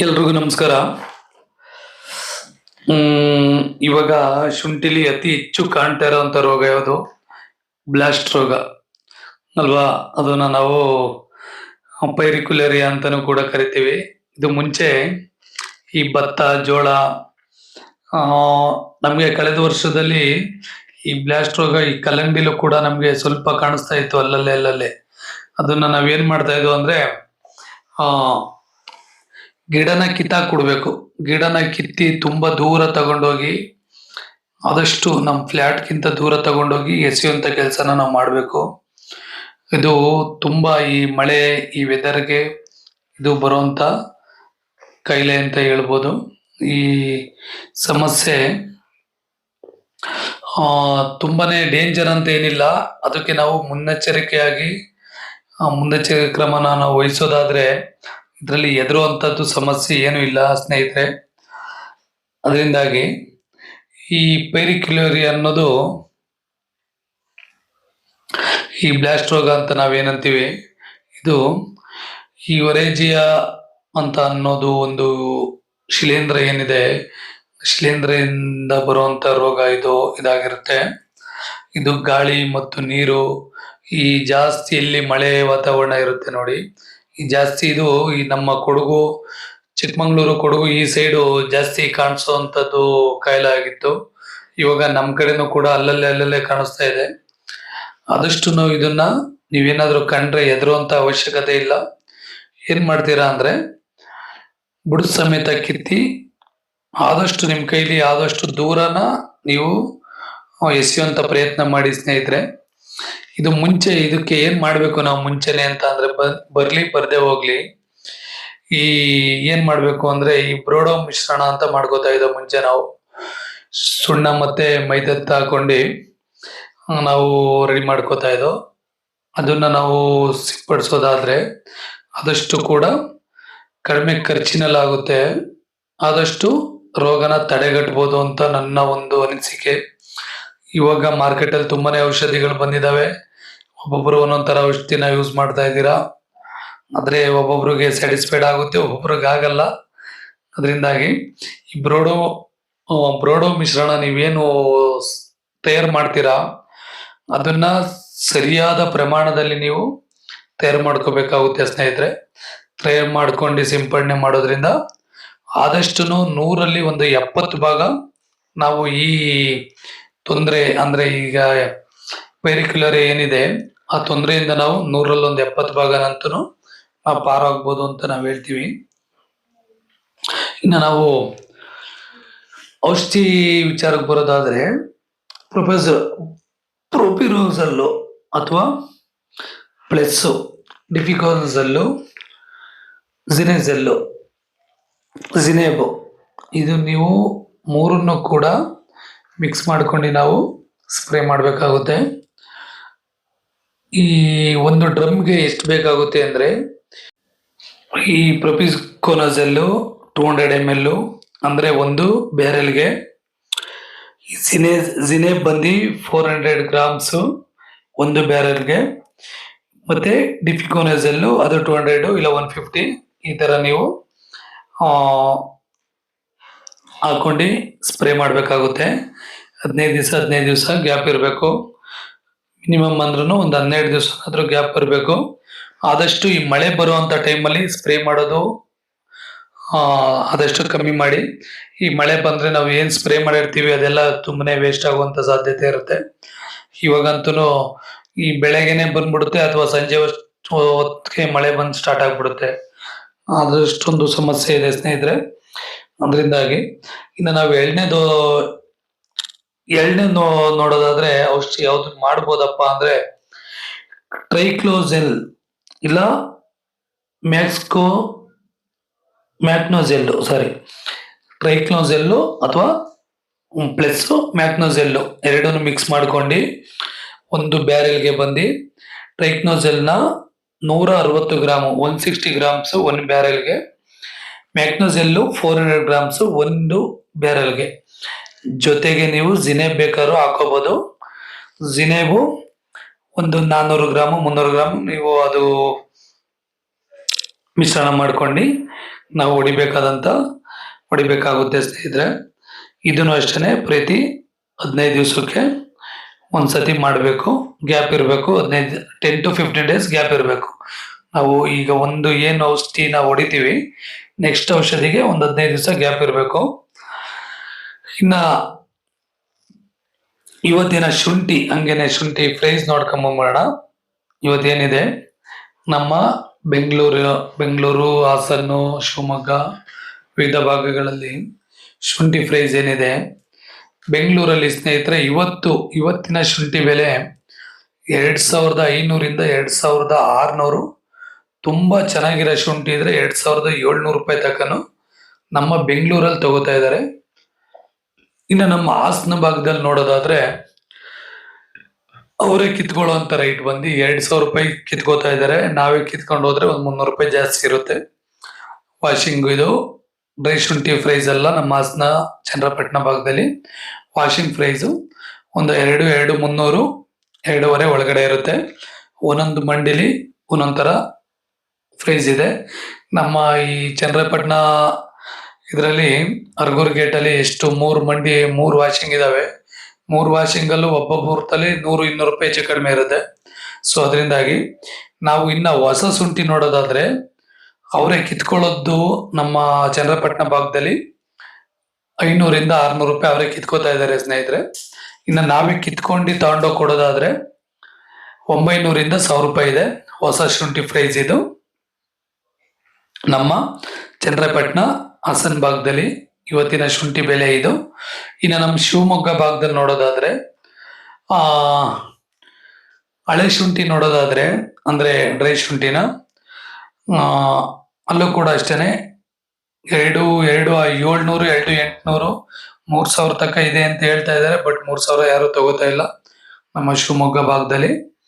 ಎಲ್ರಿಗೂ ನಮಸ್ಕಾರ. ಹ್ಮ್, ಇವಾಗ ಶುಂಠಿಲಿ ಅತಿ ಹೆಚ್ಚು ಕಾಣ್ತಾ ಇರೋಂಥ ರೋಗ ಯಾವುದು? ಬ್ಲಾಸ್ಟ್ ರೋಗ. ಅಲ್ವಾ? ಅದನ್ನ ನಾವು ಪೈರಿಕ್ಯುಲರಿಯಾ ಅಂತಾನೂ ಕೂಡ ಕರಿತೀವಿ. ಇದು ಮುಂಚೆ ಈ ಭತ್ತ, ಜೋಳ ನಮಗೆ ಕಳೆದ ವರ್ಷದಲ್ಲಿ ಈ ಬ್ಲಾಸ್ಟ್ ರೋಗ ಈ ಕಲ್ಲಂಗಡಿಲೂ ಕೂಡ ನಮಗೆ ಸ್ವಲ್ಪ ಕಾಣಿಸ್ತಾ ಇತ್ತು ಅಲ್ಲಲ್ಲೇ ಅಲ್ಲಲ್ಲೇ. ಅದನ್ನ ನಾವೇನ್ ಮಾಡ್ತಾ ಇದ್ವು ಅಂದ್ರೆ, ಆ ಗಿಡನ ಕಿತ್ತಾಕ್ ಕೊಡ್ಬೇಕು. ಗಿಡನ ಕಿತ್ತಿ ತುಂಬಾ ದೂರ ತಗೊಂಡೋಗಿ, ಆದಷ್ಟು ನಮ್ಮ ಫ್ಲ್ಯಾಟ್ಗಿಂತ ದೂರ ತಗೊಂಡೋಗಿ ಎಸೆಯುವಂತ ಕೆಲಸನ ನಾವು ಮಾಡಬೇಕು. ಇದು ತುಂಬಾ ಈ ಮಳೆ, ಈ ವೆದರ್ಗೆ ಇದು ಬರುವಂತ ಕಾಯಿಲೆ ಅಂತ ಹೇಳ್ಬೋದು. ಈ ಸಮಸ್ಯೆ ತುಂಬಾನೇ ಡೇಂಜರ್ ಅಂತ ಏನಿಲ್ಲ. ಅದಕ್ಕೆ ನಾವು ಮುನ್ನೆಚ್ಚರಿಕೆಯಾಗಿ ಮುನ್ನೆಚ್ಚರಿಕೆ ಕ್ರಮನ ನಾವು ವಹಿಸೋದಾದ್ರೆ ಇದರಲ್ಲಿ ಎದುರುವಂಥದ್ದು ಸಮಸ್ಯೆ ಏನೂ ಇಲ್ಲ ಸ್ನೇಹಿತರೆ. ಅದರಿಂದಾಗಿ ಈ ಪೈರಿಕ್ಯುಲರಿ ಅನ್ನೋದು ಈ ಬ್ಲಾಸ್ಟ್ ರೋಗ ಅಂತ ನಾವೇನಂತೀವಿ, ಇದು ಈ ವರೇಜಿಯ ಅಂತ ಅನ್ನೋದು ಒಂದು ಶಿಲೇಂದ್ರ ಏನಿದೆ ಶಿಲೇಂದ್ರದಿಂದ ಬರುವಂತ ರೋಗ ಇದು ಇದಾಗಿರುತ್ತೆ. ಇದು ಗಾಳಿ ಮತ್ತು ನೀರು, ಈ ಜಾಸ್ತಿ ಎಲ್ಲಿ ಮಳೆ ವಾತಾವರಣ ಇರುತ್ತೆ ನೋಡಿ. ಜಾಸ್ತಿ ಇದು ಈ ನಮ್ಮ ಕೊಡಗು, ಚಿಕ್ಕಮಂಗ್ಳೂರು, ಕೊಡಗು ಈ ಸೈಡು ಜಾಸ್ತಿ ಕಾಣಿಸುವಂತದ್ದು ಕಾಯಿಲೆ ಆಗಿತ್ತು. ಇವಾಗ ನಮ್ಮ ಕಡೆನೂ ಕೂಡ ಅಲ್ಲಲ್ಲೇ ಅಲ್ಲಲ್ಲೇ ಕಾಣಿಸ್ತಾ ಇದೆ. ಆದಷ್ಟು ನಾವು ಇದನ್ನ ನೀವೇನಾದ್ರೂ ಕಂಡ್ರೆ ಹೆದರುವಂತ ಅವಶ್ಯಕತೆ ಇಲ್ಲ. ಏನ್ ಮಾಡ್ತೀರಾ ಅಂದ್ರೆ ಬುಡ ಸಮೇತ ಕಿತ್ತಿ, ಆದಷ್ಟು ನಿಮ್ಮ ಕೈಲಿ ಆದಷ್ಟು ದೂರನ ನೀವು ಎಸೆಯುವಂಥ ಪ್ರಯತ್ನ ಮಾಡಿ ಸ್ನೇಹಿತರೆ. ಇದು ಮುಂಚೆ ಇದಕ್ಕೆ ಏನ್ ಮಾಡ್ಬೇಕು ನಾವು ಮುಂಚೆನೆ ಅಂತ ಅಂದ್ರೆ ಬರ್ಲಿ ಬರ್ದೇ ಹೋಗ್ಲಿ. ಈ ಏನ್ ಮಾಡ್ಬೇಕು ಅಂದ್ರೆ ಈ ಬ್ರೋಡೋ ಮಿಶ್ರಣ ಅಂತ ಮಾಡ್ಕೋತಾ ಇದ್ದೋ ಮುಂಚೆ ನಾವು ಸುಣ್ಣ ಮತ್ತೆ ಮೈದತ್ತ ಹಾಕೊಂಡು ನಾವು ರೆಡಿ ಮಾಡ್ಕೋತಾ ಇದ್ದೋ. ಅದನ್ನ ನಾವು ಸಿಂಪಡಿಸೋದಾದ್ರೆ ಆದಷ್ಟು ಕೂಡ ಕಡಿಮೆ ಖರ್ಚಿನಲ್ಲಾಗುತ್ತೆ ಆದಷ್ಟು ರೋಗನ ತಡೆಗಟ್ಬೋದು ಅಂತ ನನ್ನ ಒಂದು ಅನಿಸಿಕೆ. ಇವಾಗ ಮಾರ್ಕೆಟ್ ಅಲ್ಲಿ ತುಂಬಾನೇ ಔಷಧಿಗಳು ಬಂದಿದಾವೆ. ಒಬ್ಬೊಬ್ರು ಒಂದೊಂದ್ ಔಷಧಿನ ಯೂಸ್ ಮಾಡ್ತಾ ಇದ್ದೀರಾ? ಆದ್ರೆ ಒಬ್ಬೊಬ್ರಿಗೆ ಸ್ಯಾಟಿಸ್ಫೈಡ್ ಆಗುತ್ತೆ, ಒಬ್ಬೊಬ್ರಿಗೆ ಆಗಲ್ಲ. ಅದರಿಂದಾಗಿ ಈ ಬ್ರೋಡೋ ಬ್ರೋಡೋ ಮಿಶ್ರಣ ನೀವೇನು ತಯಾರು ಮಾಡ್ತೀರಾ? ಅದನ್ನ ಸರಿಯಾದ ಪ್ರಮಾಣದಲ್ಲಿ ನೀವು ತಯಾರು ಮಾಡ್ಕೋಬೇಕಾಗುತ್ತೆ ಸ್ನೇಹಿತರೆ. ತಯಾರು ಮಾಡ್ಕೊಂಡು ಸಿಂಪಡಣೆ ಮಾಡೋದ್ರಿಂದ ಆದಷ್ಟು ನೂರಲ್ಲಿ ಒಂದು ಎಪ್ಪತ್ತು ಭಾಗ ನಾವು ಈ ತೊಂದರೆ ಅಂದ್ರೆ ಈಗ ಪೆರಿಕ್ಯುಲರ್ ಏನಿದೆ, ಆ ತೊಂದರೆಯಿಂದ ನಾವು ನೂರಲ್ಲಿ ಒಂದು ಎಪ್ಪತ್ತು ಭಾಗನಂತೂ ನಾವು ಪಾರಾಗ್ಬೋದು ಅಂತ ನಾವು ಹೇಳ್ತೀವಿ. ಇನ್ನು ನಾವು ಔಷಧಿ ವಿಚಾರಕ್ಕೆ ಬರೋದಾದ್ರೆ ಪ್ರೊಫೆಸರ್ ಪ್ರೊಪಿರೋಸಲ್ಲು ಅಥವಾ ಪ್ಲೆಸ್ಸು ಡಿಫಿಕೋಸಲ್ಲು ಜಿನೆಜೆಲ್ಲು ಜಿನೇಬು ಇದು ನೀವು ಮೂರನ್ನು ಕೂಡ ಮಿಕ್ಸ್ ಮಾಡ್ಕೊಂಡು ನಾವು ಸ್ಪ್ರೇ ಮಾಡಬೇಕಾಗುತ್ತೆ. ಈ ಒಂದು ಡ್ರಮ್ಗೆ ಎಷ್ಟು ಬೇಕಾಗುತ್ತೆ ಅಂದರೆ ಈ ಪ್ರೊಪಿಸ್ಕೋನಜಲ್ಲು ಟೂ ಹಂಡ್ರೆಡ್ ಎಂ ಎಲ್ಲು ಅಂದರೆ ಒಂದು ಬ್ಯಾರೆಲ್ಗೆ ಜಿನೆ ಜಿನೇಬ್ ಬಂದು ಫೋರ್ ಹಂಡ್ರೆಡ್ ಗ್ರಾಮ್ಸು ಒಂದು ಬ್ಯಾರೆಲ್ಗೆ. ಮತ್ತು ಡಿಫಿಕೋನಜಲ್ಲು ಅದು ಟೂ ಹಂಡ್ರೆಡು ಇಲ್ಲ ಒನ್ ಫಿಫ್ಟಿ ಈ ಥರ ನೀವು ಹಾಕೊಂಡು ಸ್ಪ್ರೇ ಮಾಡಬೇಕಾಗುತ್ತೆ. ಹದಿನೈದು ದಿವಸ ಹದಿನೈದು ದಿವಸ ಗ್ಯಾಪ್ ಇರಬೇಕು. ಮಿನಿಮಮ್ ಅಂದ್ರೂ ಒಂದು ಹನ್ನೆರಡು ದಿವಸ ಆದರೂ ಗ್ಯಾಪ್ ಬರಬೇಕು ಆದಷ್ಟು ಈ ಮಳೆ ಬರುವಂಥ ಟೈಮಲ್ಲಿ ಸ್ಪ್ರೇ ಮಾಡೋದು ಆದಷ್ಟು ಕಮ್ಮಿ ಮಾಡಿ. ಈ ಮಳೆ ಬಂದರೆ ನಾವು ಏನು ಸ್ಪ್ರೇ ಮಾಡಿರ್ತೀವಿ ಅದೆಲ್ಲ ತುಂಬನೇ ವೇಸ್ಟ್ ಆಗುವಂಥ ಸಾಧ್ಯತೆ ಇರುತ್ತೆ. ಇವಾಗಂತೂ ಈ ಬೆಳಗ್ಗೆನೆ ಬಂದ್ಬಿಡುತ್ತೆ ಅಥವಾ ಸಂಜೆ ಹೊತ್ತು- ಹೊತ್ತಿಗೆ ಮಳೆ ಬಂದು ಸ್ಟಾರ್ಟ್ ಆಗಿಬಿಡುತ್ತೆ. ಅದಷ್ಟೊಂದು ಸಮಸ್ಯೆ ಇದೆ ಸ್ನೇಹಿತರೆ. ಅದರಿಂದಾಗಿ ಇನ್ನು ನಾವು ಎಳ್ನೇದು ಎಳ್ನೇ ನೋಡೋದಾದ್ರೆ ಔಷಧಿ ಯಾವ್ದು ಮಾಡ್ಬೋದಪ್ಪ ಅಂದ್ರೆ ಟ್ರೈಕ್ಲೋಜೆಲ್ ಇಲ್ಲ ಮ್ಯಾಕ್ಸ್ಕೋ ಮ್ಯಾಕ್ನೋಜೆಲ್ ಸಾರಿ ಟ್ರೈಕ್ಲೋಜೆಲ್ಲು ಅಥವಾ ಪ್ಲಸ್ ಮ್ಯಾಕ್ನೋಜೆಲ್ಲು ಎರಡನ್ನು ಮಿಕ್ಸ್ ಮಾಡ್ಕೊಂಡು ಒಂದು ಬ್ಯಾರೆಲ್ಗೆ ಬಂದು ಟ್ರೈಕ್ನೋಜೆಲ್ನ ನೂರ ಅರವತ್ತು ಗ್ರಾಮು ಒನ್ ಸಿಕ್ಸ್ಟಿ ಗ್ರಾಮ್ಸ್ ಒಂದು ಬ್ಯಾರೆಲ್ಗೆ ಮ್ಯಾಕ್ನೋಸೆಲ್ಲು ಫೋರ್ ಹಂಡ್ರೆಡ್ ಗ್ರಾಮ್ಸ್ ಒಂದು ಬ್ಯಾರಲ್ಗೆ ಜೊತೆಗೆ ನೀವು ಜಿನೇಬ್ ಬೇಕಾದ್ರೂ ಹಾಕೋಬಹುದು ಜಿನೇಬು ಒಂದು ನಾನ್ನೂರು ಗ್ರಾಮು, ಮುನ್ನೂರು ಗ್ರಾಮ್ ನೀವು ಅದು ಮಿಶ್ರಣ ಮಾಡ್ಕೊಂಡು ನಾವು ಹೊಡಿಬೇಕಾದಂತ ಹೊಡಿಬೇಕಾಗುತ್ತೆ ಸ್ನೇಹಿತರೆ. ಇದನ್ನು ಅಷ್ಟೇ ಪ್ರತಿ ಹದಿನೈದು ದಿವಸಕ್ಕೆ ಒಂದ್ಸತಿ ಮಾಡಬೇಕು. ಗ್ಯಾಪ್ ಇರಬೇಕು. ಹದಿನೈದು ten to fifteen days gap ಇರಬೇಕು. ನಾವು ಈಗ ಒಂದು ಏನು ಔಷಧಿನ ಹೊಡಿತೀವಿ ನೆಕ್ಸ್ಟ್ ಔಷಧಿಗೆ ಒಂದು ಹದಿನೈದು ದಿವಸ ಗ್ಯಾಪ್ ಇರಬೇಕು. ಇನ್ನ ಇವತ್ತಿನ ಶುಂಠಿ, ಹಂಗೇನೆ ಶುಂಠಿ ಪ್ರೈಸ್ ನೋಡ್ಕೊಂಬರೋಣ ಇವತ್ತೇನಿದೆ? ನಮ್ಮ ಬೆಂಗಳೂರು ಬೆಂಗಳೂರು, ಹಾಸನ್ನು, ಶಿವಮೊಗ್ಗ, ವಿವಿಧ ಭಾಗಗಳಲ್ಲಿ ಶುಂಠಿ ಪ್ರೈಸ್ ಏನಿದೆ? ಬೆಂಗಳೂರಲ್ಲಿ ಸ್ನೇಹಿತರೆ, ಇವತ್ತು, ಇವತ್ತಿನ ಶುಂಠಿ ಬೆಲೆ ಎರಡು ಸಾವಿರದ ಐನೂರಿಂದ ಎರಡು ಸಾವಿರದ ಆರ್ನೂರು. ತುಂಬಾ ಚೆನ್ನಾಗಿರೋ ಶುಂಠಿ ಇದ್ರೆ ಎರಡ್ ಸಾವಿರದ ಏಳ್ನೂರು ರೂಪಾಯಿ ತಕನು ನಮ್ಮ ಬೆಂಗಳೂರಲ್ಲಿ ತಗೋತಾ ಇದ್ದಾರೆ ಇನ್ನು ನಮ್ಮ ಹಾಸನ ಭಾಗದಲ್ಲಿ ನೋಡೋದಾದ್ರೆ ಅವರೇ ಕಿತ್ಕೊಳ್ಳೋ ಅಂತ ರೈಟ್ ಬಂದು ಎರಡ್ ಸಾವಿರ ರೂಪಾಯಿ ಕಿತ್ಕೋತಾ ಇದ್ದಾರೆ ನಾವೇ ಕಿತ್ಕೊಂಡು ಹೋದ್ರೆ ಒಂದ್ ಮುನ್ನೂರು ರೂಪಾಯಿ ಜಾಸ್ತಿ ಇರುತ್ತೆ. ವಾಷಿಂಗ್ ಇದು ಡ್ರೈ ಶುಂಠಿ ಫ್ರೈಸ್ ಎಲ್ಲ ನಮ್ಮ ಹಾಸನ ಚಂದ್ರಪಟ್ಟಣ ಭಾಗದಲ್ಲಿ. ವಾಷಿಂಗ್ ಫ್ರೈಸು ಒಂದು ಎರಡು ಎರಡು ಮುನ್ನೂರು, ಎರಡೂವರೆ ಒಳಗಡೆ ಇರುತ್ತೆ. ಒಂದೊಂದು ಮಂಡಿಲಿ ಒಂದೊಂದು ತರ ಪ್ರೈಸ್ ಇದೆ. ನಮ್ಮ ಈ ಚಂದ್ರಪಟ್ಟಣ ಇದರಲ್ಲಿ ಅರ್ಗೂರ್ ಗೇಟ್ ಅಲ್ಲಿ ಎಷ್ಟು ಮೂರು ಮಂಡಿ, ಮೂರು ವಾಷಿಂಗ್ ಇದಾವೆ. ಮೂರು ವಾಷಿಂಗ್ ಅಲ್ಲೂ ಒಬ್ಬೊಬ್ಬರಲ್ಲಿ ನೂರು, ಇನ್ನೂರು ರೂಪಾಯಿ ಹೆಚ್ಚು ಕಡಿಮೆ ಇರುತ್ತೆ. ಸೊ ಅದರಿಂದಾಗಿ ನಾವು ಇನ್ನ ಹೊಸ ಶುಂಠಿ ನೋಡೋದಾದ್ರೆ ಅವರೇ ಕಿತ್ಕೊಳ್ಳೋದು ನಮ್ಮ ಚಂದ್ರಪಟ್ಟಣ ಭಾಗದಲ್ಲಿ ಐನೂರಿಂದ ಆರ್ನೂರು ರೂಪಾಯಿ ಅವರೇ ಕಿತ್ಕೋತಾ ಇದ್ದಾರೆ ಸ್ನೇಹಿತರೆ. ಇನ್ನು ನಾವೇ ಕಿತ್ಕೊಂಡು ತಗೊಂಡೋಗಿ ಕೊಡೋದಾದ್ರೆ ಒಂಬೈನೂರಿಂದ ಸಾವಿರ ರೂಪಾಯಿ ಇದೆ. ಹೊಸ ಶುಂಠಿ ಪ್ರೈಸ್ ಇದು. ನಮ್ಮ ಚಂದ್ರಪಟ್ಟಣ ಹಾಸನ್ ಭಾಗದಲ್ಲಿ ಇವತ್ತಿನ ಶುಂಠಿ ಬೆಲೆ ಇದು. ಇನ್ನು ನಮ್ಮ ಶಿವಮೊಗ್ಗ ಭಾಗದಲ್ಲಿ ನೋಡೋದಾದ್ರೆ, ಆ, ಹಳೆ ಶುಂಠಿ ನೋಡೋದಾದ್ರೆ, ಅಂದ್ರೆ ಡ್ರೈ ಶುಂಠಿನ ಅಲ್ಲೂ ಕೂಡ ಅಷ್ಟೇನೆ, ಎರಡು ಎರಡು, ಏಳ್ನೂರು, ಎರಡು, ಎಂಟುನೂರು, ಮೂರು ಸಾವಿರ ತನಕ ಇದೆ ಅಂತ ಹೇಳ್ತಾ ಇದ್ದಾರೆ, ಬಟ್ ಮೂರ್ ಸಾವಿರ ಯಾರು ತಗೋತಾ ಇಲ್ಲ ನಮ್ಮ ಶಿವಮೊಗ್ಗ ಭಾಗದಲ್ಲಿ.